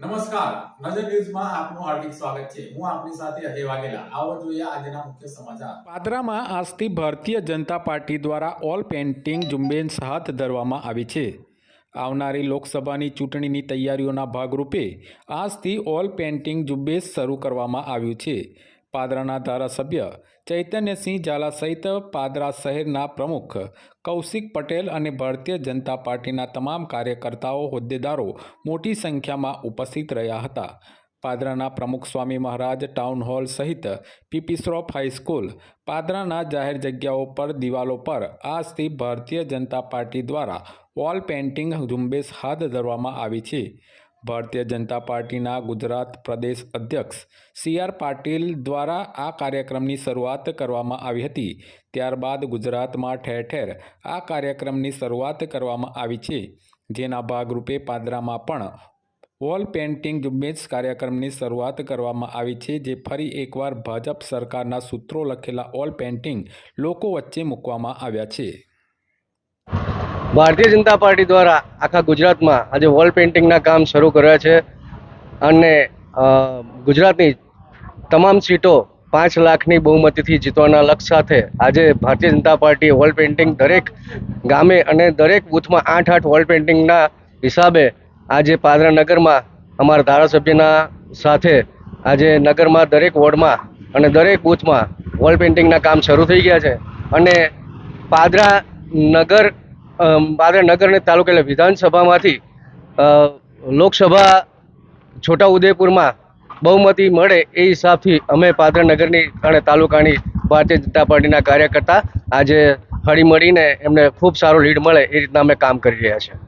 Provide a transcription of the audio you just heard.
નમસ્કાર. નજર ન્યૂઝમાં આપનું હાર્દિક સ્વાગત છે. હું આપની સાથે અજય વાઘેલા. આવો જોઈએ આજના મુખ્ય સમાચાર. પાદરામાં આજથી ભારતીય જનતા પાર્ટી દ્વારા ઓલ પેઇન્ટિંગ ઝુંબેશ હાથ ધરવામાં આવી છે. આવનારી લોકસભાની ચૂંટણીની તૈયારીઓના ભાગરૂપે આજથી ઓલ પેઇન્ટિંગ ઝુંબેશ શરૂ કરવામાં આવ્યું છે. પાદરાના ધારાસભ્ય ચૈતન્યસિંહ ઝાલા સહિત પાદરા શહેરના પ્રમુખ કૌશિક પટેલ અને ભારતીય જનતા પાર્ટીના તમામ કાર્યકર્તાઓ, હોદ્દેદારો મોટી સંખ્યામાં ઉપસ્થિત રહ્યા હતા. પાદરાના પ્રમુખ સ્વામી મહારાજ ટાઉન હોલ સહિત P P Shroff high school, પાદરાના જાહેર જગ્યાઓ પર દિવાલો પર આજથી ભારતીય જનતા પાર્ટી દ્વારા વોલ પેઇન્ટિંગ ઝુંબેશ હાથ ધરવામાં આવી છે. ભારતીય જનતા પાર્ટીના ગુજરાત પ્રદેશ અધ્યક્ષ સી આર પાટીલ દ્વારા આ કાર્યક્રમની શરૂઆત કરવામાં આવી હતી. ત્યારબાદ ગુજરાતમાં ઠેર ઠેર આ કાર્યક્રમની શરૂઆત કરવામાં આવી છે. જેના ભાગરૂપે પાદરામાં પણ વોલ પેઇન્ટિંગ ઝુંબેશ કાર્યક્રમની શરૂઆત કરવામાં આવી છે, જે ફરી એકવાર ભાજપ સરકારના સૂત્રો લખેલા ઓલ પેઇન્ટિંગ લોકો વચ્ચે મૂકવામાં આવ્યા છે. ભારતીય જનતા પાર્ટી દ્વારા આખા ગુજરાતમાં આજે વોલ પેઇન્ટિંગના કામ શરૂ કર્યા છે અને ગુજરાતની તમામ સીટો પાંચ લાખની બહુમતીથી જીતવાના લક્ષ્ય સાથે આજે ભારતીય જનતા પાર્ટીએ વોલ પેઇન્ટિંગ દરેક ગામે અને દરેક બૂથમાં આઠ આઠ વોલ પેઇન્ટિંગના હિસાબે આજે પાદરા નગરમાં અમારા ધારાસભ્યના સાથે આજે નગરમાં દરેક વોર્ડમાં અને દરેક બૂથમાં વોલ પેઇન્ટિંગના કામ શરૂ થઈ ગયા છે. અને પાદરા નગર અમ, નગર અને તાલુકા વિધાનસભામાંથી લોકસભા છોટાઉદેપુરમાં બહુમતી મળે એ હિસાબથી અમે પાદરા નગરની અને તાલુકાની ભારતીય જનતા પાર્ટીના કાર્યકર્તા આજે હળી મળીને એમને ખૂબ સારો લીડ મળે એ રીતના અમે કામ કરી રહ્યા છીએ.